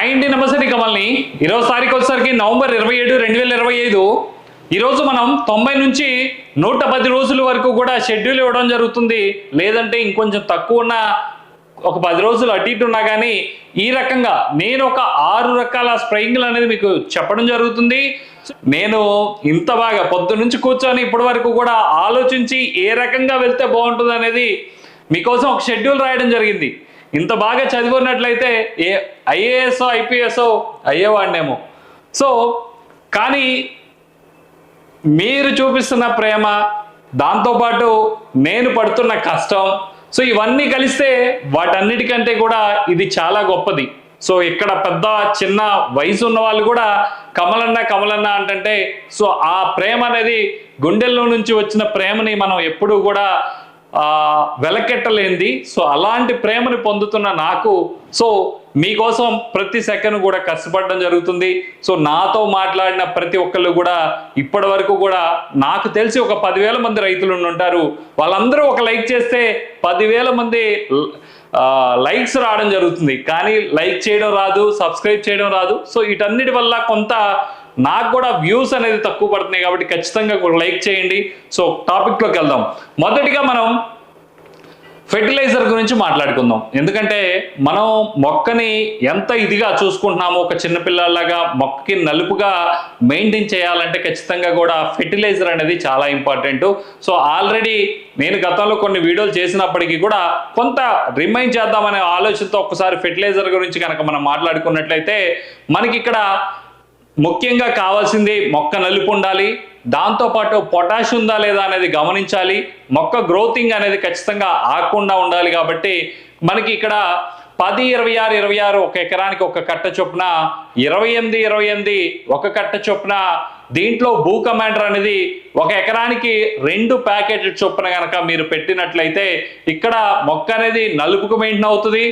Hi అండి నమస్తే కమల్ని ఈరోజు తారీఖు వచ్చేసరికి నవంబర్ ఇరవై ఏడు రెండు వేల ఇరవై ఐదు. ఈరోజు మనం తొంభై నుంచి నూట పది రోజుల వరకు కూడా షెడ్యూల్ ఇవ్వడం జరుగుతుంది. లేదంటే ఇంకొంచెం తక్కువ ఉన్న ఒక పది రోజులు అటు ఇటు ఉన్నా కానీ ఈ రకంగా నేను ఒక ఆరు రకాల స్ప్రేయింగ్లు అనేది మీకు చెప్పడం జరుగుతుంది. నేను ఇంత బాగా పొద్దు నుంచి కూర్చొని ఇప్పటి వరకు కూడా ఆలోచించి ఏ రకంగా వెళ్తే బాగుంటుంది అనేది మీకోసం ఒక షెడ్యూల్ రాయడం జరిగింది. ఇంత బాగా చదివినట్లయితే ఏ ఐఏఎస్ ఐపీఎస్ అయ్యేవాడినేమో. సో కానీ మీరు చూపిస్తున్న ప్రేమ దాంతోపాటు నేను పడుతున్న కష్టం సో ఇవన్నీ కలిస్తే వాటన్నిటికంటే కూడా ఇది చాలా గొప్పది. సో ఇక్కడ పెద్ద చిన్న వయసు ఉన్న వాళ్ళు కూడా కమలన్న కమలన్న అంటే సో ఆ ప్రేమ అనేది గుండెల్లో నుంచి వచ్చిన ప్రేమని మనం ఎప్పుడూ కూడా వెలకెట్టలేంది సో అలాంటి ప్రేమని పొందుతున్న నాకు సో మీకోసం ప్రతి సెకండ్ కూడా కష్టపడడం జరుగుతుంది. సో నాతో మాట్లాడిన ప్రతి ఒక్కళ్ళు కూడా ఇప్పటి వరకు కూడా నాకు తెలిసి ఒక పదివేల మంది రైతులు ఉంటారు. వాళ్ళందరూ ఒక లైక్ చేస్తే పదివేల మంది లైక్స్ రావడం జరుగుతుంది. కానీ లైక్ చేయడం రాదు సబ్స్క్రైబ్ చేయడం రాదు. సో వీటన్నిటి వల్ల కొంత నాకు కూడా వ్యూస్ అనేది తక్కువ పడుతున్నాయి కాబట్టి ఖచ్చితంగా లైక్ చేయండి. సో టాపిక్లోకి వెళ్దాం. మొదటిగా మనం ఫెర్టిలైజర్ గురించి మాట్లాడుకుందాం. ఎందుకంటే మనం మొక్కని ఎంత ఇదిగా చూసుకుంటున్నామో ఒక చిన్నపిల్లలాగా మొక్కకి నలుపుగా మెయింటైన్ చేయాలంటే ఖచ్చితంగా కూడా ఫెర్టిలైజర్ అనేది చాలా ఇంపార్టెంట్ సో ఆల్రెడీ నేను గతంలో కొన్ని వీడియోలు చేసినప్పటికీ కూడా కొంత రిమైండ్ చేద్దామనే ఆలోచనతో ఒకసారి ఫెర్టిలైజర్ గురించి కనుక మనం మాట్లాడుకున్నట్లయితే మనకి ఇక్కడ ముఖ్యంగా కావాల్సింది మొక్క నలుపు ఉండాలి. దాంతోపాటు పొటాష్ ఉందా లేదా అనేది గమనించాలి. మొక్క గ్రోతింగ్ అనేది ఖచ్చితంగా ఆగకుండా ఉండాలి కాబట్టి మనకి ఇక్కడ పది ఇరవై ఆరు ఇరవై ఆరు ఒక ఎకరానికి ఒక కట్ట చొప్పున ఇరవై ఎనిమిది ఇరవై ఎనిమిది ఒక కట్ట చొప్పున దీంట్లో భూ కమాండర్ అనేది ఒక ఎకరానికి రెండు ప్యాకెట్ చొప్పున కనుక మీరు పెట్టినట్లయితే ఇక్కడ మొక్క అనేది నలుపుకు మెయింటైన్ అవుతుంది.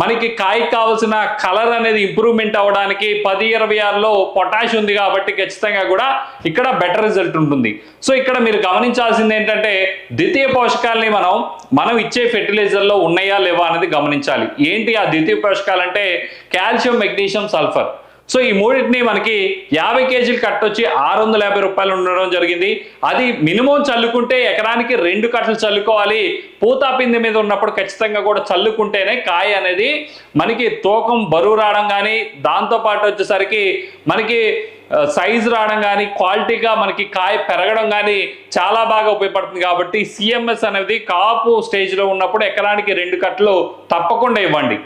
మనకి కాయ కావాల్సిన కలర్ అనేది ఇంప్రూవ్మెంట్ అవ్వడానికి పది ఇరవై ఆరులో పొటాష్ ఉంది కాబట్టి ఖచ్చితంగా కూడా ఇక్కడ బెటర్ రిజల్ట్ ఉంటుంది. సో ఇక్కడ మీరు గమనించాల్సింది ఏంటంటే ద్వితీయ పోషకాలని మనం మనం ఇచ్చే ఫెర్టిలైజర్లో ఉన్నాయా లేవా అనేది గమనించాలి. ఏంటి ఆ ద్వితీయ పోషకాలు అంటే కాల్షియం మెగ్నీషియం సల్ఫర్. సో ఈ మూడింటిని మనకి యాభై కేజీలు కట్టొచ్చి ఆరు వందల యాభై రూపాయలు ఉండడం జరిగింది. అది మినిమం చల్లుకుంటే ఎకరానికి రెండు కట్టలు చల్లుకోవాలి. పూతాపింది మీద ఉన్నప్పుడు ఖచ్చితంగా కూడా చల్లుకుంటేనే కాయ అనేది మనకి తూకం బరువు రావడం కానీ దాంతోపాటు వచ్చేసరికి మనకి సైజు రావడం కానీ క్వాలిటీగా మనకి కాయ పెరగడం కానీ చాలా బాగా ఉపయోగపడుతుంది కాబట్టి సిఎంఎస్ అనేది కాపు స్టేజ్లో ఉన్నప్పుడు ఎకరానికి రెండు కట్టలు తప్పకుండా ఇవ్వండి.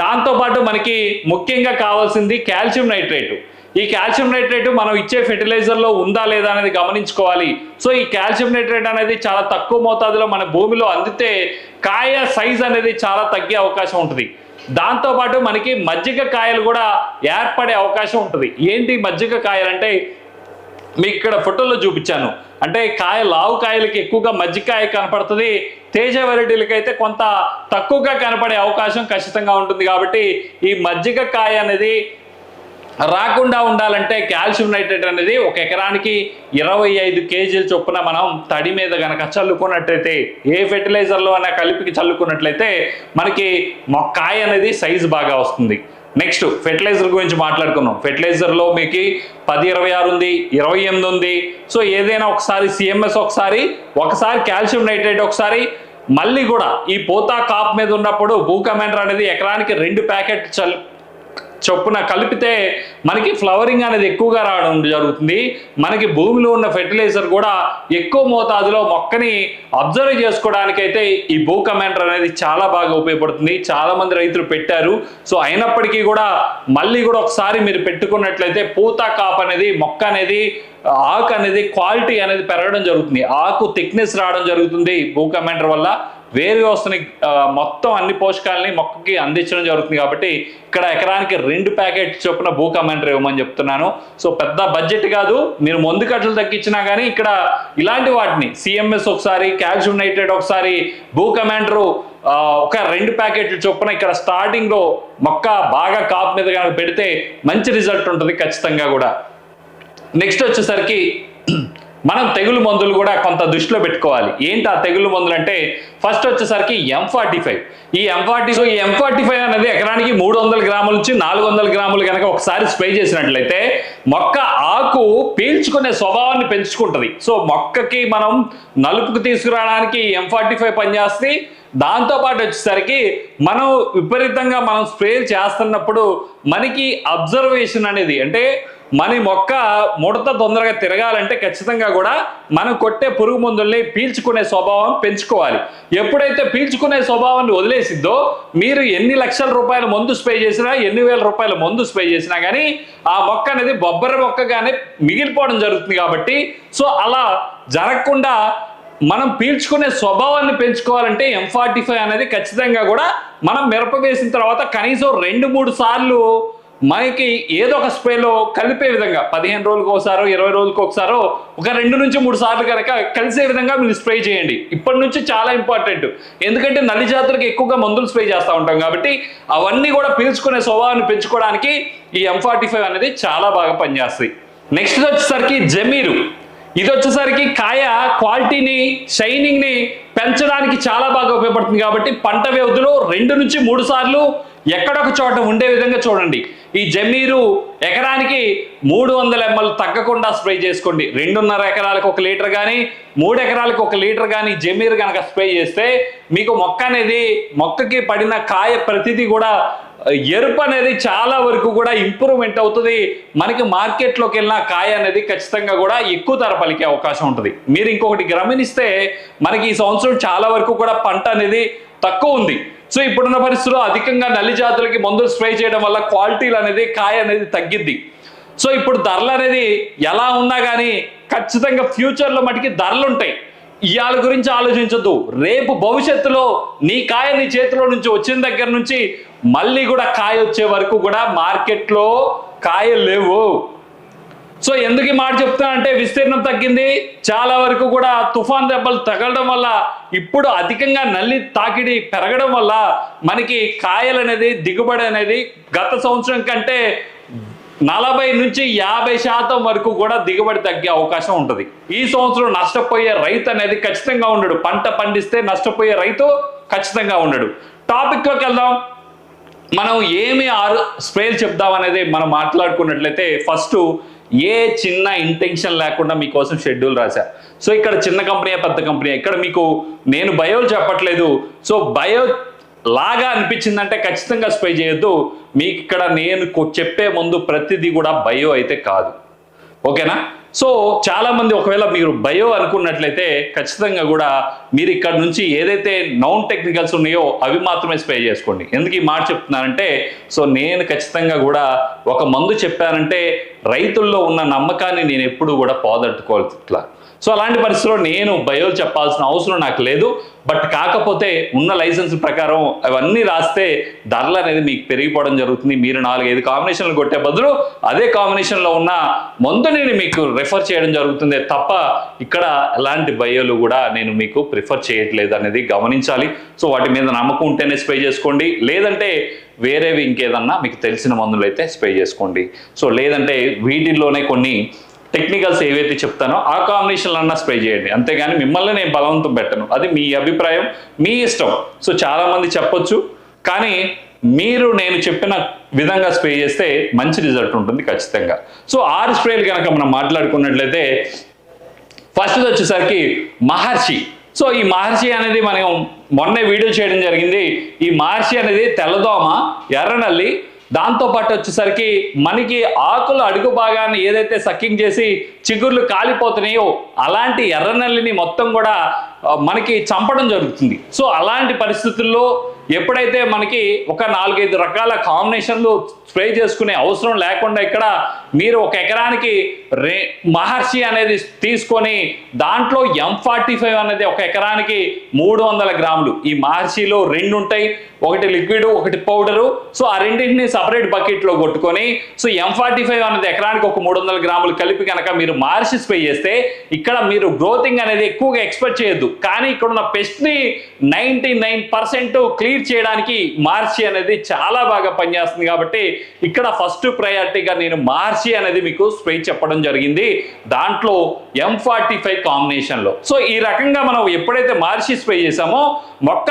దాంతోపాటు మనకి ముఖ్యంగా కావాల్సింది కాల్షియం నైట్రేట్. ఈ కాల్షియం నైట్రేట్ మనం ఇచ్చే ఫెర్టిలైజర్లో ఉందా లేదా అనేది గమనించుకోవాలి. సో ఈ కాల్షియం నైట్రేట్ అనేది చాలా తక్కువ మోతాదులో మన భూమిలో అందితే కాయ సైజ్ అనేది చాలా తగ్గే అవకాశం ఉంటుంది. దాంతోపాటు మనకి మజ్జిగ కాయలు కూడా ఏర్పడే అవకాశం ఉంటుంది. ఏంటి మజ్జిగ కాయలు అంటే మీకు ఇక్కడ ఫోటోలో చూపించాను. అంటే కాయ లావు కాయలకి ఎక్కువగా మజ్జికాయ కనపడుతుంది. తేజ వెరైటీలకి అయితే కొంత తక్కువగా కనపడే అవకాశం ఖచ్చితంగా ఉంటుంది కాబట్టి ఈ మజ్జిగ కాయ అనేది రాకుండా ఉండాలంటే కాల్షియం నైట్రేట్ అనేది ఒక ఎకరానికి ఇరవై ఐదు కేజీల చొప్పున మనం తడి మీద కనుక చల్లుకున్నట్లయితే ఏ ఫెర్టిలైజర్లో అయినా కలిపి చల్లుకున్నట్లయితే మనకి కాయ అనేది సైజు బాగా వస్తుంది. నెక్స్ట్ ఫెర్టిలైజర్ గురించి మాట్లాడుకున్నాం ఫెర్టిలైజర్లో మీకు పది ఇరవై ఆరు ఉంది ఇరవై ఎనిమిది ఉంది. సో ఏదైనా ఒకసారి సిఎంఎస్ ఒకసారి ఒకసారి కాల్షియం నైట్రేట్ ఒకసారి మళ్ళీ కూడా ఈ పోతా కాప్ మీద ఉన్నప్పుడు భూ కమాండర్ అనేది ఎకరానికి రెండు ప్యాకెట్ చల్ చొప్పున కలిపితే మనకి ఫ్లవరింగ్ అనేది ఎక్కువగా రావడం జరుగుతుంది. మనకి భూమిలో ఉన్న ఫెర్టిలైజర్ కూడా ఎక్కువ మోతాదులో మొక్కని అబ్జర్వ్ చేసుకోవడానికైతే ఈ భూ కమాండర్ అనేది చాలా బాగా ఉపయోగపడుతుంది. చాలా మంది రైతులు పెట్టారు. సో అయినప్పటికీ కూడా మళ్ళీ కూడా ఒకసారి మీరు పెట్టుకున్నట్లయితే పూత కాప్ అనేది మొక్క అనేది ఆకు అనేది క్వాలిటీ అనేది పెరగడం జరుగుతుంది. ఆకు థిక్నెస్ రావడం జరుగుతుంది భూ కమాండర్ వల్ల. వేరు వ్యవస్థని మొత్తం అన్ని పోషకాలని మొక్కకి అందించడం జరుగుతుంది కాబట్టి ఇక్కడ ఎకరానికి రెండు ప్యాకెట్ చొప్పున భూ కమాండర్ ఇవ్వమని చెప్తున్నాను. సో పెద్ద బడ్జెట్ కాదు మీరు ముందు కట్టలు తగ్గించినా కానీ ఇక్కడ ఇలాంటి వాటిని సిఎంఎస్ ఒకసారి కాల్షియం నైట్రేట్ ఒకసారి భూ కమాండరు ఒక రెండు ప్యాకెట్లు చొప్పున ఇక్కడ స్టార్టింగ్లో మొక్క బాగా కాపు మీద కనుక పెడితే మంచి రిజల్ట్ ఉంటుంది ఖచ్చితంగా కూడా. నెక్స్ట్ వచ్చేసరికి మనం తెగులు మందులు కూడా కొంత దృష్టిలో పెట్టుకోవాలి. ఏంటి ఆ తెగులు మందులు అంటే ఫస్ట్ వచ్చేసరికి ఎం ఫార్టీ ఫైవ్ ఈ ఎం ఫార్టీ ఈ ఎం ఫార్టీ ఫైవ్ అనేది ఎకరానికి మూడు వందల గ్రాముల నుంచి నాలుగు వందల గ్రాములు కనుక ఒకసారి స్ప్రే చేసినట్లయితే మొక్క ఆకు పీల్చుకునే స్వభావాన్ని పెంచుకుంటుంది. సో మొక్కకి మనం నలుపుకు తీసుకురావడానికి ఎం ఫార్టీ ఫైవ్ దాంతో దాంతోపాటు వచ్చేసరికి మనం విపరీతంగా మనం స్ప్రే చేస్తున్నప్పుడు మనకి అబ్జర్వేషన్ అనేది అంటే మన మొక్క ముడత తొందరగా తిరగాలంటే ఖచ్చితంగా కూడా మనం కొట్టే పురుగు మందుల్ని పీల్చుకునే స్వభావం పెంచుకోవాలి. ఎప్పుడైతే పీల్చుకునే స్వభావాన్ని వదిలేసిద్దో మీరు ఎన్ని లక్షల రూపాయల మందు స్ప్రే చేసినా ఎన్ని వేల రూపాయల మందు స్ప్రే చేసినా కానీ ఆ మొక్క అనేది బొబ్బరి మొక్కగానే మిగిలిపోవడం జరుగుతుంది కాబట్టి సో అలా జరగకుండా మనం పీల్చుకునే స్వభావాన్ని పెంచుకోవాలంటే ఎం ఫార్టీ ఫైవ్ అనేది ఖచ్చితంగా కూడా మనం మిరప వేసిన తర్వాత కనీసం రెండు మూడు సార్లు మనకి ఏదో ఒక స్ప్రేలో కలిపే విధంగా పదిహేను రోజులకు ఒకసారో ఇరవై రోజులకు ఒకసారో ఒక రెండు నుంచి మూడు సార్లు కనుక కలిసే విధంగా మీరు స్ప్రే చేయండి. ఇప్పటి నుంచి చాలా ఇంపార్టెంట్ ఎందుకంటే నల్లి జాతులకు ఎక్కువగా మందులు స్ప్రే చేస్తూ ఉంటాం కాబట్టి అవన్నీ కూడా పీల్చుకునే స్వభావాన్ని పెంచుకోవడానికి ఈ ఎం ఫార్టీ ఫైవ్ అనేది చాలా బాగా పనిచేస్తుంది నెక్స్ట్ వచ్చేసరికి జమీరు. ఇది వచ్చేసరికి కాయ క్వాలిటీని షైనింగ్ని పెంచడానికి చాలా బాగా ఉపయోగపడుతుంది కాబట్టి పంట వ్యవధిలో రెండు నుంచి మూడు సార్లు ఎక్కడొక చోట ఉండే విధంగా చూడండి. ఈ జమీరు ఎకరానికి మూడు వందల ఎంఎల్ తగ్గకుండా స్ప్రే చేసుకోండి. రెండున్నర ఎకరాలకు ఒక లీటర్ కానీ మూడు ఎకరాలకు ఒక లీటర్ కానీ జమీరు కనుక స్ప్రే చేస్తే మీకు మొక్క అనేది మొక్కకి పడిన కాయ ప్రతిదీ కూడా ఎరుపు అనేది చాలా వరకు కూడా ఇంప్రూవ్మెంట్ అవుతుంది. మనకి మార్కెట్లోకి వెళ్ళిన కాయ అనేది ఖచ్చితంగా కూడా ఎక్కువ ధర పలికే అవకాశం ఉంటుంది. మీరు ఇంకొకటి గమనిస్తే మనకి ఈ సంవత్సరం చాలా వరకు కూడా పంట అనేది తక్కువ ఉంది. సో ఇప్పుడున్న పరిస్థితుల్లో అధికంగా నల్లి జాతులకి మందులు స్ప్రే చేయడం వల్ల క్వాలిటీలు అనేది కాయ అనేది తగ్గిద్ది. సో ఇప్పుడు ధరలు అనేది ఎలా ఉన్నా కానీ ఖచ్చితంగా ఫ్యూచర్లో మటుకి ధరలు ఉంటాయి ఇవాళ గురించి ఆలోచించద్దు. రేపు భవిష్యత్తులో నీ కాయ నీ చేతిలో నుంచి వచ్చిన దగ్గర నుంచి మళ్ళీ కూడా కాయ వచ్చే వరకు కూడా మార్కెట్లో కాయలు లేవు సో ఎందుకు ఈ మాట చెప్తానంటే విస్తీర్ణం తగ్గింది. చాలా వరకు కూడా తుఫాన్ దెబ్బలు తగలడం వల్ల ఇప్పుడు అధికంగా నల్లి తాకిడి పెరగడం వల్ల మనకి కాయలు అనేది దిగుబడి అనేది గత సంవత్సరం కంటే నలభై నుంచి యాభై శాతం వరకు కూడా దిగుబడి తగ్గే అవకాశం ఉంటుంది. ఈ సంవత్సరం నష్టపోయే రైతు అనేది ఖచ్చితంగా ఉండడు. పంట పండిస్తే నష్టపోయే రైతు ఖచ్చితంగా ఉండడు. టాపిక్లోకి వెళ్దాం. మనం ఏమి ఆరు స్ప్రేలు చెప్దాం అనేది మనం మాట్లాడుకున్నట్లయితే ఫస్ట్ ఏ చిన్న ఇంటెన్షన్ లేకుండా మీకోసం షెడ్యూల్ రాశా. సో ఇక్కడ చిన్న కంపెనీయా పెద్ద కంపెనీ ఇక్కడ మీకు నేను బయోలు చెప్పట్లేదు. సో బయో లాగా అనిపించిందంటే ఖచ్చితంగా స్పై చేయొద్దు. మీకు ఇక్కడ నేను చెప్పే ముందు ప్రతిదీ కూడా బయో అయితే కాదు. ఓకేనా? సో చాలామంది ఒకవేళ మీరు బయో అనుకున్నట్లయితే ఖచ్చితంగా కూడా మీరు ఇక్కడ నుంచి ఏదైతే నౌన్ టెక్నికల్స్ ఉన్నాయో అవి మాత్రమే స్ప్రే చేసుకోండి. ఎందుకు ఈ మాట చెప్తున్నానంటే సో నేను ఖచ్చితంగా కూడా ఒక మందు చెప్పానంటే రైతుల్లో ఉన్న నమ్మకాన్ని నేను ఎప్పుడు కూడా పోదట్టుకోవాలి ఇట్లా సో అలాంటి పరిస్థితిలో నేను బయోలు చెప్పాల్సిన అవసరం నాకు లేదు. బట్ కాకపోతే ఉన్న లైసెన్స్ ప్రకారం అవన్నీ రాస్తే ధరలు అనేది మీకు పెరిగిపోవడం జరుగుతుంది. మీరు నాలుగైదు కాంబినేషన్లు కొట్టే బదులు అదే కాంబినేషన్లో ఉన్న మందుని మీకు రిఫర్ చేయడం జరుగుతుంది తప్ప ఇక్కడ ఎలాంటి బయోలు కూడా నేను మీకు ప్రిఫర్ చేయట్లేదు అనేది గమనించాలి. సో వాటి మీద నమ్మకం ఉంటేనే స్ప్రే చేసుకోండి. లేదంటే వేరేవి ఇంకేదన్నా మీకు తెలిసిన మందులు అయితే స్ప్రే చేసుకోండి. సో లేదంటే వీటిల్లోనే కొన్ని టెక్నికల్స్ ఏవైతే చెప్తానో ఆ కాంబినేషన్లో అన్నా స్ప్రే చేయండి. అంతేగాని మిమ్మల్ని నేను బలవంతం పెట్టను. అది మీ అభిప్రాయం మీ ఇష్టం. సో చాలామంది చెప్పొచ్చు. కానీ మీరు నేను చెప్పిన విధంగా స్ప్రే చేస్తే మంచి రిజల్ట్ ఉంటుంది ఖచ్చితంగా. సో ఆరు స్ప్రేలు కనుక మనం మాట్లాడుకున్నట్లయితే ఫస్ట్ వచ్చేసరికి మహర్షి. సో ఈ మహర్షి అనేది మనం మొన్నే వీడియో చేయడం జరిగింది. ఈ మహర్షి అనేది తెల్లదోమ ఎర్రనల్లి దాంతో పాటు వచ్చేసరికి మనకి ఆకులు అడుగు భాగాన్ని ఏదైతే సక్కింగ్ చేసి చిగుర్లు కాలిపోతున్నాయో అలాంటి ఎర్రనల్లిని మొత్తం కూడా మనకి చంపడం జరుగుతుంది. సో అలాంటి పరిస్థితుల్లో ఎప్పుడైతే మనకి ఒక నాలుగైదు రకాల కాంబినేషన్లు స్ప్రే చేసుకునే అవసరం లేకుండా ఇక్కడ మీరు ఒక ఎకరానికి రే మహర్షి అనేది తీసుకొని దాంట్లో ఎం ఫార్టీ ఫైవ్ అనేది ఒక ఎకరానికి మూడు వందల గ్రాములు. ఈ మహర్షిలో రెండు ఉంటాయి. ఒకటి లిక్విడ్ ఒకటి పౌడరు సో ఆ రెండింటిని సపరేట్ బకెట్లో కొట్టుకొని సో ఎం ఫార్టీ ఫైవ్ అనేది ఎకరానికి ఒక మూడు వందల గ్రాములు కలిపి కనుక మీరు మార్చి స్ప్రే చేస్తే ఇక్కడ మీరు గ్రోతింగ్ అనేది ఎక్కువగా ఎక్స్పెక్ట్ చేయొద్దు. కానీ ఇక్కడ ఉన్న పెస్ట్ని నైంటీ నైన్ పర్సెంట్ క్లియర్ చేయడానికి మార్చి అనేది చాలా బాగా పనిచేస్తుంది కాబట్టి ఇక్కడ ఫస్ట్ ప్రయారిటీగా నేను మార్చి అనేది మీకు స్ప్రే చెప్పడం జరిగింది. దాంట్లో ఎం ఫార్టీ ఫైవ్ కాంబినేషన్లో సో ఈ రకంగా మనం ఎప్పుడైతే మార్చి స్ప్రే చేసామో మొక్క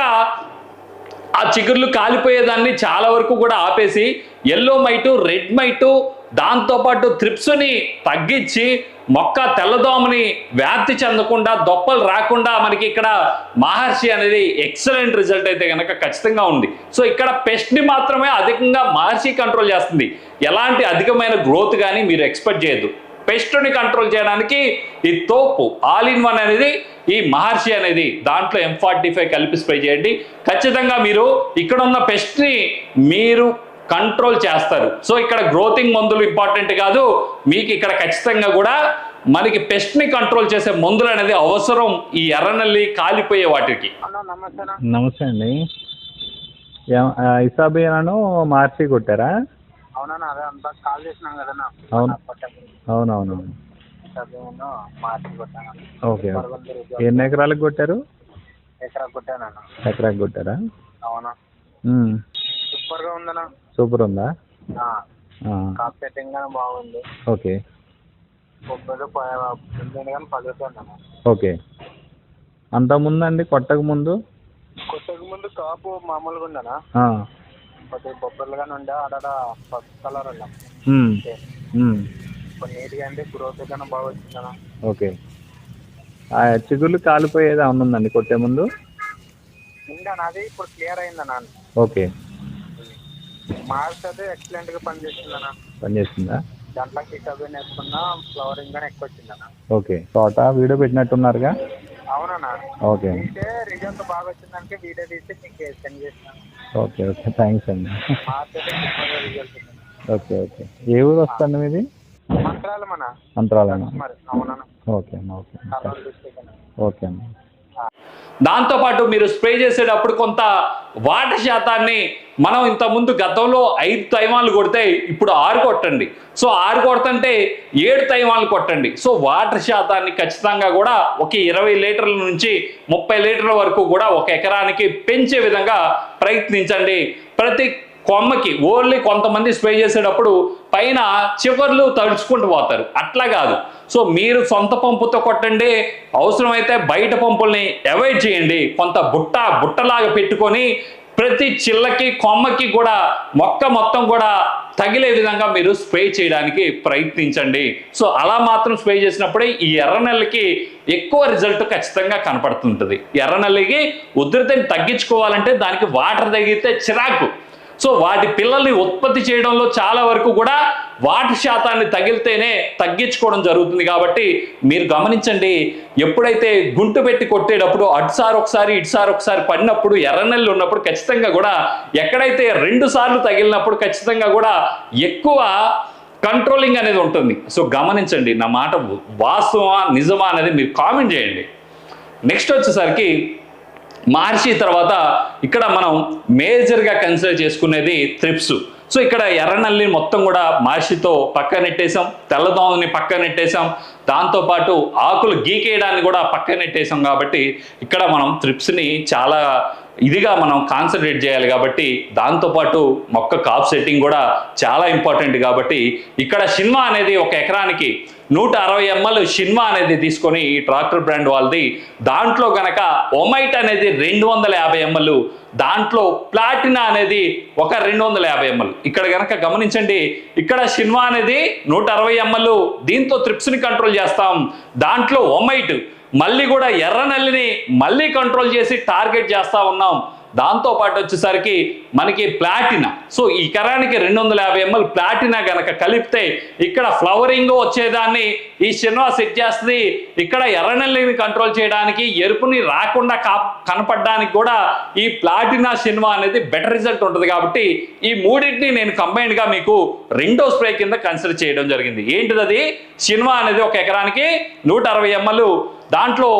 ఆ చిగుర్లు కాలిపోయేదాన్ని చాలా వరకు కూడా ఆపేసి ఎల్లో మైటు రెడ్ మైటు దాంతోపాటు త్రిప్స్ని తగ్గించి మొక్క తెల్లదోమని వ్యాప్తి చెందకుండా దొప్పలు రాకుండా మనకి ఇక్కడ మహర్షి అనేది ఎక్సలెంట్ రిజల్ట్ అయితే కనుక ఖచ్చితంగా ఉంది. సో ఇక్కడ పెస్ట్ని మాత్రమే అధికంగా మహర్షి కంట్రోల్ చేస్తుంది. ఎలాంటి అధికమైన గ్రోత్ కానీ మీరు ఎక్స్పెక్ట్ చేయొద్దు. పెస్ట్ని కంట్రోల్ చేయడానికి ఈ తోపు ఆల్ ఇన్ వన్ అనేది ఈ మహర్షి అనేది దాంట్లో ఎం ఫార్టీ ఫైవ్ కలిపి స్ప్రే చేయండి. ఖచ్చితంగా మీరు ఇక్కడ ఉన్న పెస్ట్ని మీరు కంట్రోల్ చేస్తారు. సో ఇక్కడ గ్రోతింగ్ మందులు ఇంపార్టెంట్ కాదు. మీకు ఇక్కడ ఖచ్చితంగా కూడా మనకి పెస్ట్ని కంట్రోల్ చేసే మందులు అనేది అవసరం ఈ ఎర్రనల్లి కాలిపోయే వాటికి. నమస్తే అండి. ఇసాబియాను మార్చి కొట్టారా? అవునన్నా అదే అంతా కాల్ చేసినాం కదన్నా. అవును. అవునవును. ఓకే ఎన్ని ఎకరాలకు కొట్టారు? ఎకరా కొట్టానన్న. ఎకరాకి కొట్టారా? అవునా. సూపర్గా ఉందన్న. సూపర్ ఉందా? కాప్ సెట్టింగ్ కానీ బాగుంది. ఓకే. పదిహేను కానీ పదులుతుంది అన్న ఓకే. అంతకుముందండి కొట్టక ముందు? కొట్టక ముందు కాపు మామూలుగా ఉండనా ఆ, కొద్దిగా బొబ్బర్లు కానీ ఉండే అక్కడ పసుపు కలర్ నీట్గా అంటే గ్రోత్ కానీ బాగా వచ్చిందన్న ఓకే. ఆ చిగుళ్ళు కాలిపోయేది ఉందండి కొట్టే ముందు? ఇంకా నాది ఇప్పుడు క్లియర్ అయిందన్న ఓకే. మార్క్స్ అయితే ఎక్సలెంట్గా పనిచేసిందన్న పనిచేస్తుందా? దాంట్లో కిటబ్ వేసుకున్నా ఫ్లవరింగ్ ఎక్కువ వచ్చిందన్న ఓకే. తోట వీడియో పెట్టినట్టున్నారుగా? ఓకే. రిజల్ట్ బాగా వీడియో తీసి మీకు సెండ్ చేసినాను ఓకే ఓకే. థ్యాంక్స్ అండి. Okay okay. ఏ ఊరు వస్తుంది మీది? మంత్రాలు మన అంతరాలనా ఓకే అన్న ఓకే. ఓకే అన్న దాంతోపాటు మీరు స్ప్రే చేసేటప్పుడు కొంత వాటర్ శాతాన్ని మనం ఇంత ముందు గతంలో ఐదు తైమాలు కొడితే ఇప్పుడు ఆరు కొట్టండి. సో ఆరు కొడతంటే ఏడు తైమాలు కొట్టండి. సో వాటర్ శాతాన్ని ఖచ్చితంగా కూడా ఒక ఇరవై లీటర్ల నుంచి ముప్పై లీటర్ల వరకు కూడా ఒక ఎకరానికి పెంచే విధంగా ప్రయత్నించండి. ప్రతి కొమ్మకి ఓన్లీ కొంతమంది స్ప్రే చేసేటప్పుడు పైన చివర్లు తడుచుకుంటూ పోతారు. అట్లా కాదు. సో మీరు సొంత పంపుతో కొట్టండి అవసరమైతే బయట పంపుల్ని అవాయిడ్ చేయండి. కొంత బుట్ట బుట్టలాగా పెట్టుకొని ప్రతి చిల్లకి కొమ్మకి కూడా మొక్క మొత్తం కూడా తగిలే విధంగా మీరు స్ప్రే చేయడానికి ప్రయత్నించండి. సో అలా మాత్రం స్ప్రే చేసినప్పుడే ఈ ఎర్రనెల్లకి ఎక్కువ రిజల్ట్ ఖచ్చితంగా కనపడుతుంటుంది. ఎర్రనెల్లికి ఉధృతిని తగ్గించుకోవాలంటే దానికి వాటర్ తగిలితే చిరాకు. సో వాటి పిల్లల్ని ఉత్పత్తి చేయడంలో చాలా వరకు కూడా వాటి శాతాన్ని తగిలితేనే తగ్గించుకోవడం జరుగుతుంది కాబట్టి మీరు గమనించండి ఎప్పుడైతే గుంటు పెట్టి కొట్టేటప్పుడు అటుసారి ఒకసారి ఇటుసారి ఒకసారి పడినప్పుడు ఎర్రనెల్లు ఉన్నప్పుడు ఖచ్చితంగా కూడా ఎక్కడైతే రెండు సార్లు తగిలినప్పుడు ఖచ్చితంగా కూడా ఎక్కువ కంట్రోలింగ్ అనేది ఉంటుంది. సో గమనించండి నా మాట వాస్తవమా నిజమా అనేది మీరు కామెంట్ చేయండి. నెక్స్ట్ వచ్చేసరికి మార్చి తర్వాత ఇక్కడ మనం మేజర్గా కన్సిడర్ చేసుకునేది త్రిప్స్. సో ఇక్కడ ఎర్రనల్లిని మొత్తం కూడా మార్చితో పక్కనెట్టేసాం తెల్లదోమని పక్కనెట్టేసాం దాంతోపాటు ఆకులు గీకేయడాన్ని కూడా పక్కనెట్టేసాం కాబట్టి ఇక్కడ మనం త్రిప్స్ని చాలా ఇదిగా మనం కాన్సన్ట్రేట్ చేయాలి కాబట్టి దాంతోపాటు మొక్క కాప్ సెట్టింగ్ కూడా చాలా ఇంపార్టెంట్ కాబట్టి ఇక్కడ సినిమా అనేది ఒక ఎకరానికి నూట అరవై ఎంఎల్ షిన్వా అనేది తీసుకొని ఈ ట్రాక్టర్ బ్రాండ్ వాళ్ళది. దాంట్లో గనక ఒమైట్ అనేది రెండు వందల యాభై ఎంఎల్ దాంట్లో ప్లాటినా అనేది ఒక రెండు వందల యాభై ఎంఎల్. ఇక్కడ గనక గమనించండి ఇక్కడ షిన్వా అనేది నూట అరవై ఎంఎల్ దీంతో త్రిప్స్ని కంట్రోల్ చేస్తాం. దాంట్లో ఒమైట్ మళ్ళీ కూడా ఎర్ర నల్లిని మళ్ళీ కంట్రోల్ చేసి టార్గెట్ చేస్తూ ఉన్నాం. దాంతో పాటు వచ్చేసరికి మనకి ప్లాటినా. సో ఈ కరానికి రెండు వందల యాభై ఎంఎల్ ప్లాటినా గనక కలిపితే ఇక్కడ ఫ్లవరింగ్ వచ్చేదాన్ని. ఈ శ్రీనివాస్ సెట్ చేస్తుంది. ఇక్కడ ఎర్రనల్లిని కంట్రోల్ చేయడానికి ఎరుపుని రాకుండా కా కనపడడానికి కూడా ఈ ప్లాటినా సినిమా అనేది బెటర్ రిజల్ట్ ఉంటుంది కాబట్టి ఈ మూడింటిని నేను కంబైన్డ్గా మీకు రెండో స్ప్రే కింద కన్సిడర్ చేయడం జరిగింది. ఏంటిది అది సినిమా అనేది ఒక ఎకరానికి నూట అరవై ఎంఎల్. దాంట్లో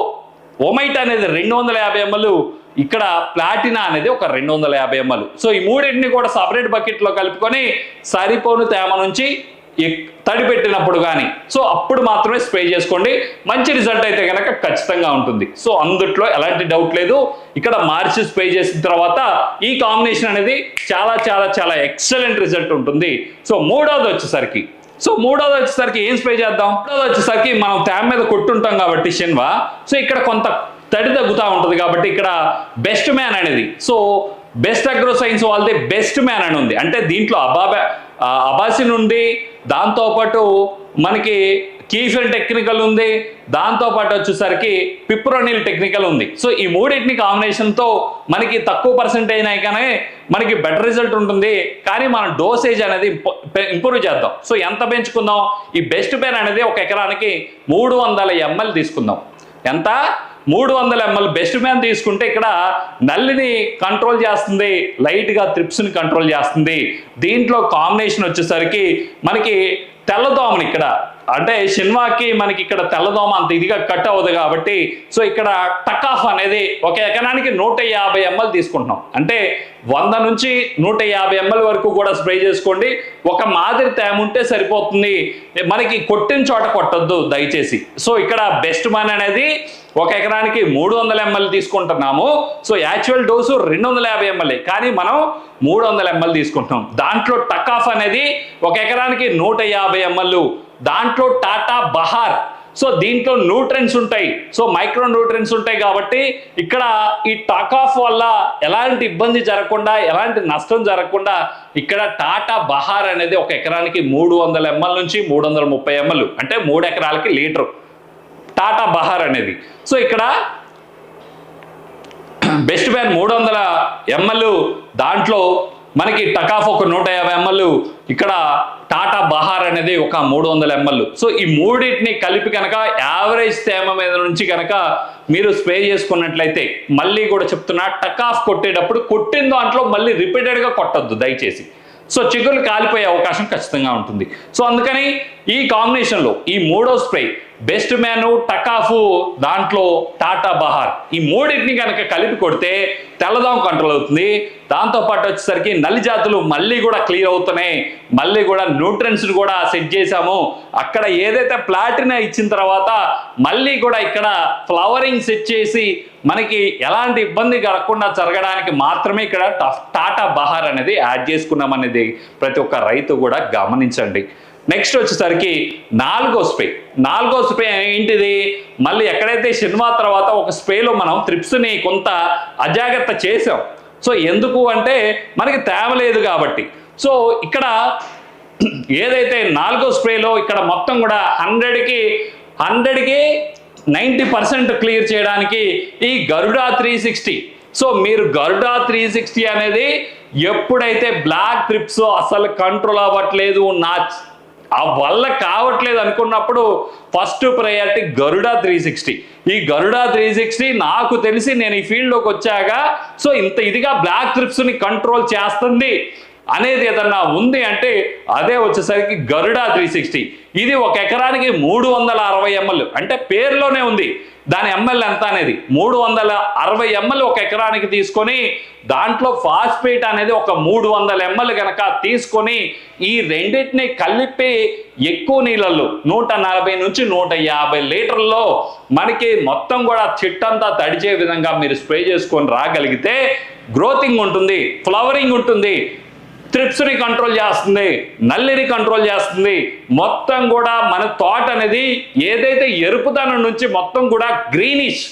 ఒమైట్ అనేది రెండు వందల యాభై ఎంఎల్. ఇక్కడ ప్లాటినా అనేది ఒక రెండు వందల యాభై ఎంఎల్. సో ఈ మూడింటిని కూడా సపరేట్ బకెట్లో కలుపుకొని సరిపోను తేమ నుంచి ఎక్- తడి పెట్టినప్పుడు కానీ సో అప్పుడు మాత్రమే స్ప్రే చేసుకోండి. మంచి రిజల్ట్ అయితే కనుక ఖచ్చితంగా ఉంటుంది. సో అందుట్లో ఎలాంటి డౌట్ లేదు. ఇక్కడ మార్చి స్ప్రే చేసిన తర్వాత ఈ కాంబినేషన్ అనేది చాలా చాలా చాలా ఎక్సలెంట్ రిజల్ట్ ఉంటుంది. సో మూడోది వచ్చేసరికి. సో మూడోది వచ్చేసరికి ఏం స్ప్రే చేద్దాం? మూడోది వచ్చేసరికి మనం తేమ మీద కొట్టుంటాం కాబట్టి శనివా. సో ఇక్కడ కొంత తడి తగ్గుతూ ఉంటుంది కాబట్టి ఇక్కడ బెస్ట్ మ్యాన్ అనేది. సో బెస్ట్ అగ్రో సైన్స్ వాళ్ళది బెస్ట్ మ్యాన్ అని ఉంది. అంటే దీంట్లో అబాబా అబాసి అబాసిన్ ఉంది దాంతోపాటు మనకి కీఫిల్ టెక్నికల్ ఉంది. దాంతోపాటు వచ్చేసరికి పిప్రోనిల్ టెక్నికల్ ఉంది. సో ఈ మూడింటిని కాంబినేషన్తో మనకి తక్కువ పర్సెంటేజ్ అయిగానే మనకి బెటర్ రిజల్ట్ ఉంటుంది. కానీ మనం డోసేజ్ అనేది ఇంప్రూవ్ చేద్దాం. సో ఎంత పెంచుకుందాం? ఈ బెస్ట్ పెన్ అనేది ఒక ఎకరానికి మూడు వందల ఎంఎల్ తీసుకుందాం. ఎంత? మూడు వందల ఎంఎల్ బెస్ట్ మ్యాన్ తీసుకుంటే ఇక్కడ నల్లిని కంట్రోల్ చేస్తుంది లైట్గా త్రిప్స్ని కంట్రోల్ చేస్తుంది. దీంట్లో కాంబినేషన్ వచ్చేసరికి మనకి తెల్లదోమని ఇక్కడ అంటే సినిమాకి మనకి ఇక్కడ తెల్లదోమ అంత ఇదిగా కట్ అవ్వదు కాబట్టి సో ఇక్కడ టక్ ఆఫ్ అనేది ఒక ఎకరానికి నూట యాభై ఎంఎల్ తీసుకుంటున్నాం. అంటే వంద నుంచి నూట యాభై ఎంఎల్ వరకు కూడా స్ప్రే చేసుకోండి. ఒక మాదిరి తేమ ఉంటే సరిపోతుంది. మనకి కొట్టిన చోట కొట్టద్దు దయచేసి. సో ఇక్కడ బెస్ట్ మన్ అనేది ఒక ఎకరానికి మూడు వందల ఎంఎల్ తీసుకుంటున్నాము. సో యాక్చువల్ డోసు రెండు వందల యాభై ఎంఎల్ కానీ మనం మూడు వందల ఎంఎల్ తీసుకుంటున్నాం. దాంట్లో టక్ ఆఫ్ అనేది ఒక ఎకరానికి నూట యాభై ఎంఎల్ దాంట్లో టాటా బహార్. సో దీంట్లో న్యూట్రెన్స్ ఉంటాయి. సో మైక్రో న్యూట్రెన్స్ ఉంటాయి కాబట్టి ఇక్కడ ఈ టాక్ ఆఫ్ వల్ల ఎలాంటి ఇబ్బంది జరగకుండా ఎలాంటి నష్టం జరగకుండా ఇక్కడ టాటా బహార్ అనేది ఒక ఎకరానికి మూడు వందల ఎంఎల్ నుంచి మూడు వందల ముప్పై ఎంఎల్ అంటే మూడు ఎకరాలకి లీటర్. టాటా బహార్ అనేది. సో ఇక్కడ బెస్ట్ బ్యాన్ మూడు వందల ఎంఎల్ దాంట్లో మనకి టకాఫ్ ఒక నూట యాభై ఎంఎల్లు ఇక్కడ టాటా బహార్ అనేది ఒక మూడు వందల ఎంఎల్. సో ఈ మూడింటిని కలిపి కనుక యావరేజ్ తేమ మీద నుంచి కనుక మీరు స్ప్రే చేసుకున్నట్లయితే మళ్ళీ కూడా చెప్తున్నా టకాఫ్ కొట్టేటప్పుడు కొట్టిన దాంట్లో మళ్ళీ రిపీటెడ్గా కొట్టద్దు దయచేసి. సో చిగులు కాలిపోయే అవకాశం ఖచ్చితంగా ఉంటుంది. సో అందుకని ఈ కాంబినేషన్లో ఈ మూడో స్ప్రే బెస్ట్ మ్యాను టకాఫు దాంట్లో టాటా బహార్ ఈ మూడింటిని కనుక కలిపి కొడితే తెల్లదోమ కంట్రోల్ అవుతుంది. దాంతోపాటు వచ్చేసరికి నల్లి జాతులు మళ్ళీ కూడా క్లియర్ అవుతున్నాయి. మళ్ళీ కూడా న్యూట్రన్స్ కూడా సెట్ చేశాము. అక్కడ ఏదైతే ప్లాటినా ఇచ్చిన తర్వాత మళ్ళీ కూడా ఇక్కడ ఫ్లవరింగ్ సెట్ చేసి మనకి ఎలాంటి ఇబ్బంది కలగకుండా జరగడానికి మాత్రమే ఇక్కడ టఫ్- టాటా బహార్ అనేది యాడ్ చేసుకున్నాం అనేది ప్రతి ఒక్క రైతు కూడా గమనించండి. నెక్స్ట్ వచ్చేసరికి నాలుగో స్ప్రే. నాలుగో స్ప్రే ఏంటిది? మళ్ళీ ఎక్కడైతే సినిమా తర్వాత ఒక స్ప్రేలో మనం త్రిప్స్ని కొంత అజాగ్రత్త చేసాం సో ఎందుకు అంటే మనకి తేమ లేదు కాబట్టి. సో ఇక్కడ ఏదైతే నాలుగో స్ప్రేలో ఇక్కడ మొత్తం కూడా హండ్రెడ్కి హండ్రెడ్కి నైంటీ పర్సెంట్ క్లియర్ చేయడానికి ఈ గరుడా త్రీ సిక్స్టీ. సో మీరు గరుడా త్రీ సిక్స్టీ అనేది ఎప్పుడైతే బ్లాక్ ట్రిప్స్ అసలు కంట్రోల్ అవ్వట్లేదు నా ఆ వల్ల కావట్లేదు అనుకున్నప్పుడు first priority Garuda three sixty ఈ గరుడా త్రీ సిక్స్టీ నాకు తెలిసి నేను ఈ ఫీల్డ్లోకి వచ్చాక సో ఇంత ఇదిగా బ్లాక్ ట్రిప్స్ని కంట్రోల్ చేస్తుంది. అనేది ఏదన్నా ఉంది అంటే అదే వచ్చేసరికి గరుడా త్రీ సిక్స్టీ. ఇది ఒక ఎకరానికి మూడు వందల అరవై ఎంఎల్ అంటే పేరులోనే ఉంది. దాని ఎంఎల్ ఎంత అనేది? మూడు వందల అరవై ఎంఎల్ ఒక ఎకరానికి తీసుకొని దాంట్లో ఫాస్ఫేట్ అనేది ఒక మూడు వందల ఎంఎల్ కనుక తీసుకొని ఈ రెండింటిని కలిపి ఎక్కువ నీళ్ళల్లో నూట నలభై నుంచి నూట యాభై లీటర్లో మనకి మొత్తం కూడా చిట్టంతా తడిచే విధంగా మీరు స్ప్రే చేసుకొని రాగలిగితే గ్రోతింగ్ ఉంటుంది ఫ్లవరింగ్ ఉంటుంది. త్రిప్స్ని కంట్రోల్ చేస్తుంది నల్లిని కంట్రోల్ చేస్తుంది. మొత్తం కూడా మన తోట అనేది ఏదైతే ఎరుపుదనం నుంచి మొత్తం కూడా గ్రీనిష్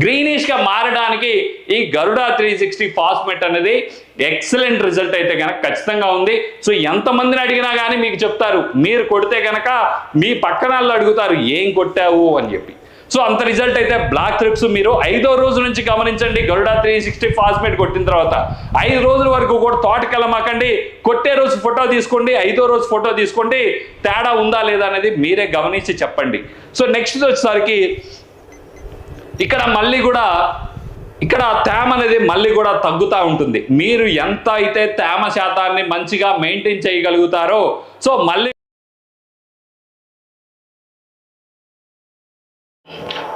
గ్రీనిష్గా మారడానికి ఈ గరుడా త్రీ సిక్స్టీ ఫాస్మెట్ అనేది ఎక్సలెంట్ రిజల్ట్ అయితే కనుక ఖచ్చితంగా ఉంది. సో ఎంతమందిని అడిగినా కానీ మీకు చెప్తారు మీరు కొడితే కనుక మీ పక్కన వాళ్ళు అడుగుతారు ఏం కొట్టావు? అని చెప్పి. సో అంత రిజల్ట్ అయితే బ్లాక్ ట్రిప్స్ మీరు ఐదో రోజు నుంచి గమనించండి. గరుడా త్రీ సిక్స్టీ ఫాస్మేట్ కొట్టిన తర్వాత ఐదు రోజుల వరకు కూడా తోటకెళ్ళమాకండి కొట్టే రోజు ఫోటో తీసుకోండి. ఐదో రోజు ఫోటో తీసుకోండి. తేడా ఉందా లేదా అనేది మీరే గమనించి చెప్పండి. సో నెక్స్ట్ వచ్చేసరికి ఇక్కడ మళ్ళీ కూడా ఇక్కడ తేమ అనేది మళ్ళీ కూడా తగ్గుతూ ఉంటుంది. మీరు ఎంత అయితే తేమ శాతాన్ని మంచిగా మెయింటైన్ చేయగలుగుతారో సో మళ్ళీ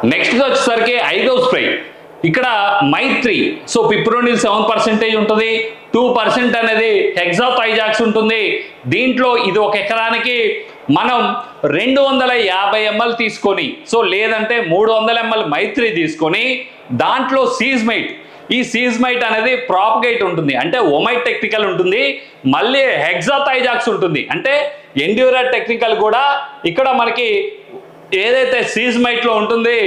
నెక్స్ట్ వచ్చేసరికి ఐదవ స్ప్రే ఇక్కడ Maitri so fipronil seven percentage ఉంటుంది టూ పర్సెంట్ అనేది హెగ్జాథైజాక్స్ ఉంటుంది. దీంట్లో ఇది ఒక ఎకరానికి మనం రెండు వందల యాభై ఎంఎల్ తీసుకొని సో లేదంటే మూడు వందల ఎంఎల్ మైత్రి తీసుకొని దాంట్లో సీజ్మైట్ ఈ సీజ్మైట్ అనేది ప్రాపగేట్ ఉంటుంది అంటే ఒమైట్ టెక్నికల్ ఉంటుంది మళ్ళీ హెగ్జాథైజాక్స్ ఉంటుంది. అంటే ఎండ్యూరా టెక్నికల్ కూడా ఇక్కడ మనకి ఏదైతే సీజ్ మైట్లో ఉంటుంది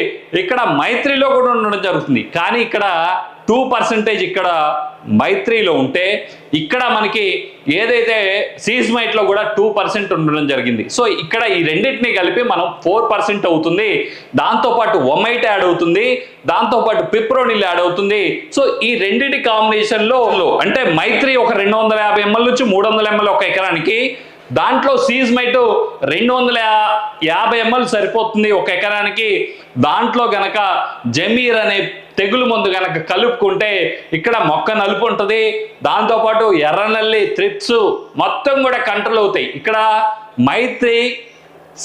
ఇక్కడ మైత్రిలో కూడా ఉండడం జరుగుతుంది. కానీ ఇక్కడ టూ పర్సెంటేజ్ ఇక్కడ మైత్రిలో ఉంటే ఇక్కడ మనకి ఏదైతే సీజ్ మైట్లో కూడా టూ పర్సెంట్ ఉండడం జరిగింది. సో ఇక్కడ ఈ రెండింటిని కలిపి మనం ఫోర్ పర్సెంట్ అవుతుంది. దాంతోపాటు ఒమైట్ యాడ్ అవుతుంది. దాంతోపాటు పిప్రోనిల్ యాడ్ అవుతుంది. సో ఈ రెండింటి కాంబినేషన్లో అంటే మైత్రి ఒక రెండు వందల యాభై ఎంఎల్ నుంచి మూడు వందల ఎంఎల్ ఒక ఎకరానికి దాంట్లో సీజ్మైట్ రెండు వందల యాభై ఎంఎల్ సరిపోతుంది ఒక ఎకరానికి. దాంట్లో గనక జమీర్ అనే తెగులు మందు గనక కలుపుకుంటే ఇక్కడ మొక్క నలుపు ఉంటుంది. దాంతోపాటు ఎర్రనల్లి త్రిప్స్ మొత్తం కూడా కంట్రోల్ అవుతాయి. ఇక్కడ మైత్రి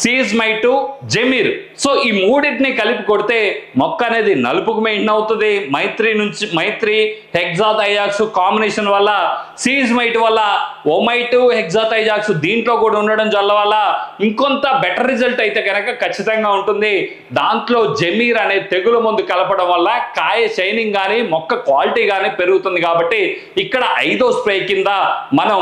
సీజ్మైటు జమీర్ సో ఈ మూడింటిని కలిపి కొడితే మొక్క అనేది నలుపుకు మెయింటైన్ అవుతుంది. మైత్రి నుంచి మైత్రి హెగ్జాత్ ఐజాక్స్ కాంబినేషన్ వల్ల సీజ్మైట్ వల్ల ఓమైటు హెగ్జాథైజాక్స్ దీంట్లో కూడా ఉండడం వల్ల వల్ల ఇంకొంత బెటర్ రిజల్ట్ అయితే కనుక ఖచ్చితంగా ఉంటుంది. దాంట్లో జమీర్ అనే తెగులు మందు కలపడం వల్ల కాయ షైనింగ్ కానీ మొక్క క్వాలిటీ కానీ పెరుగుతుంది కాబట్టి ఇక్కడ ఐదో స్ప్రే కింద మనం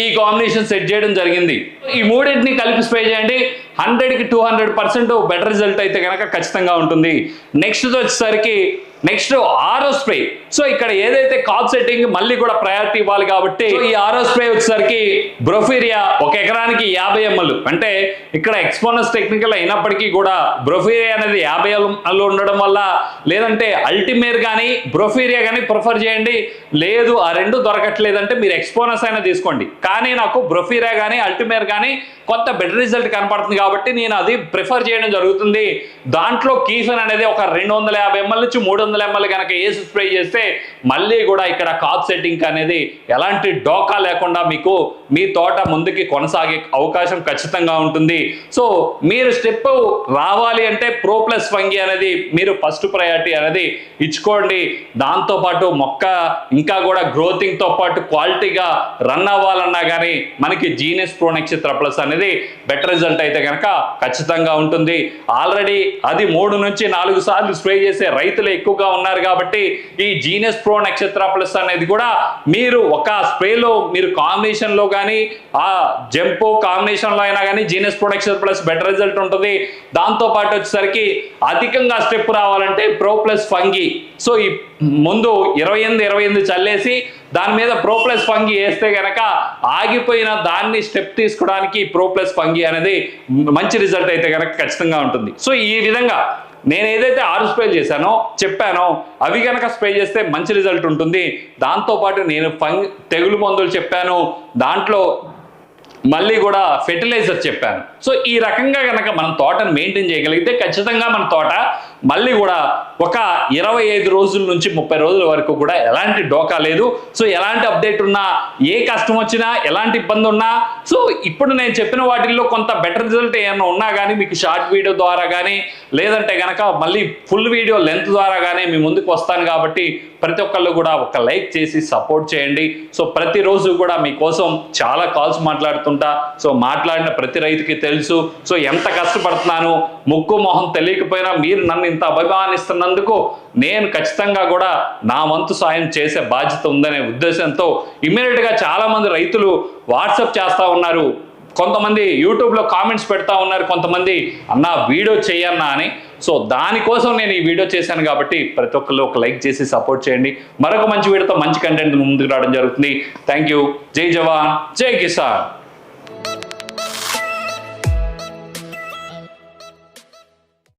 ఈ కాంబినేషన్ సెట్ చేయడం జరిగింది. ఈ మూడింటిని కలిపి స్ప్రే చేయండి. హండ్రెడ్కి two hundred percent better result అయితే కనుక ఖచ్చితంగా ఉంటుంది. నెక్స్ట్ వచ్చేసరికి నెక్స్ట్ ఆరో స్ప్రే సో ఇక్కడ ఏదైతే కాప్ సెట్టింగ్ మళ్ళీ కూడా ప్రయారిటీ ఇవ్వాలి కాబట్టి ఈ ఆరో స్ప్రే వచ్చేసరికి బ్రొఫీరియా ఒక ఎకరానికి యాభై ఎంఎల్. అంటే ఇక్కడ ఎక్స్పోనస్ టెక్నికల్ అయినప్పటికీ కూడా బ్రొఫీరియా అనేది యాభై ఎంఎల్ ఉండడం వల్ల లేదంటే అల్టిమేర్ కానీ బ్రొఫీరియా కానీ ప్రిఫర్ చేయండి. లేదు ఆ రెండు దొరకట్లేదంటే మీరు ఎక్స్పోనస్ అయినా తీసుకోండి. కానీ నాకు బ్రొఫీరియా కానీ అల్టిమేర్ కానీ కొంత బెటర్ రిజల్ట్ కనపడుతుంది కాబట్టి నేను అది ప్రిఫర్ చేయడం జరుగుతుంది. దాంట్లో కీఫెన్ అనేది ఒక రెండు వందల యాభై ఎంఎల్ నుంచి మూడు వందల ఎంఎల్ కనుక వేసి స్ప్రే చేస్తే మళ్ళీ కూడా ఇక్కడ కాప్ సెట్టింగ్ అనేది ఎలాంటి డోకా లేకుండా మీకు మీ తోట ముందుకి కొనసాగే అవకాశం ఖచ్చితంగా ఉంటుంది. సో మీరు స్టెప్ రావాలి అంటే ప్రో ప్లస్ ఫంగి అనేది మీరు ఫస్ట్ ప్రయారిటీ అనేది ఇచ్చుకోండి. దాంతోపాటు మొక్క ఇంకా కూడా గ్రోతింగ్తో పాటు క్వాలిటీగా రన్ అవ్వాలన్నా కానీ మనకి జీనియస్ ప్రో నక్షత్ర ప్లస్ అనేది బెటర్ రిజల్ట్ అయితే కనుక ఖచ్చితంగా ఉంటుంది. ఆల్రెడీ అది మూడు నుంచి నాలుగు సార్లు స్ప్రే చేసే రైతులు ఎక్కువగా ఉన్నారు కాబట్టి ఈ జీనియస్ ప్రో నక్షత్ర ప్లస్ అనేది కూడా మీరు ఒక స్ప్రేలో మీరు కాంబినేషన్లో కానీ ఆ జంపో కాంబినేషన్లో అయినా కానీ genius pro Nakshatra plus better result ఉంటుంది. దాంతో పాటు వచ్చేసరికి అధికంగా స్టెప్ రావాలంటే ప్రో ప్లస్ ఫంగి సో ఈ ముందు ఇరవై ఎనిమిది ఇరవై ఎనిమిది చల్లేసి దాని మీద ప్రో ప్లస్ ఫంగి వేస్తే గనక ఆగిపోయిన దాన్ని స్టెప్ తీసుకోవడానికి ప్రో ప్లస్ ఫంగి అనేది మంచి రిజల్ట్ అయితే కనుక ఖచ్చితంగా ఉంటుంది. సో ఈ విధంగా నేను ఏదైతే ఆరు స్ప్రే చేశానో చెప్పానో అవి కనుక స్ప్రే చేస్తే మంచి రిజల్ట్ ఉంటుంది. దాంతోపాటు నేను ఫంగ్ తెగులు మందులు చెప్పాను. దాంట్లో మళ్ళీ కూడా ఫెర్టిలైజర్ చెప్పాను. సో ఈ రకంగా కనుక మనం తోటను మెయింటైన్ చేయగలిగితే ఖచ్చితంగా మన తోట మళ్ళీ కూడా ఒక ఇరవై ఐదు రోజుల నుంచి ముప్పై రోజుల వరకు కూడా ఎలాంటి డోకా లేదు. సో ఎలాంటి అప్డేట్ ఉన్నా ఏ కష్టం వచ్చినా ఎలాంటి ఇబ్బంది ఉన్నా సో ఇప్పుడు నేను చెప్పిన వాటిల్లో కొంత బెటర్ రిజల్ట్ ఏమైనా ఉన్నా కానీ మీకు షార్ట్ వీడియో ద్వారా కానీ లేదంటే కనుక మళ్ళీ ఫుల్ వీడియో లెంత్ ద్వారా కానీ మీ ముందుకు వస్తాను కాబట్టి ప్రతి ఒక్కళ్ళు కూడా ఒక లైక్ చేసి సపోర్ట్ చేయండి. సో ప్రతిరోజు కూడా మీకోసం చాలా కాల్స్ మాట్లాడుతుంటా. సో మాట్లాడిన ప్రతి రైతుకి తెలుసు. సో ఎంత కష్టపడుతున్నాను ముక్కు మొహం తెలియకపోయినా మీరు నన్ను ఇంత అభిమానిస్తున్నందుకు నేను ఖచ్చితంగా కూడా నా వంతు సాయం చేసే బాధ్యత ఉందనే ఉద్దేశంతో ఇమ్మీడియట్గా చాలా మంది రైతులు వాట్సప్ చేస్తూ ఉన్నారు. కొంతమంది యూట్యూబ్లో కామెంట్స్ పెడతా ఉన్నారు. కొంతమంది అన్న వీడియో చేయన్నా అని. సో దానికోసం నేను ఈ వీడియో చేశాను కాబట్టి ప్రతి ఒక్కళ్ళు ఒక లైక్ చేసి సపోర్ట్ చేయండి. మరొక మంచి వీడియోతో మంచి కంటెంట్ ముందుకు రావడం జరుగుతుంది. థ్యాంక్ యూ జై జవాన్. జై కిసాన్.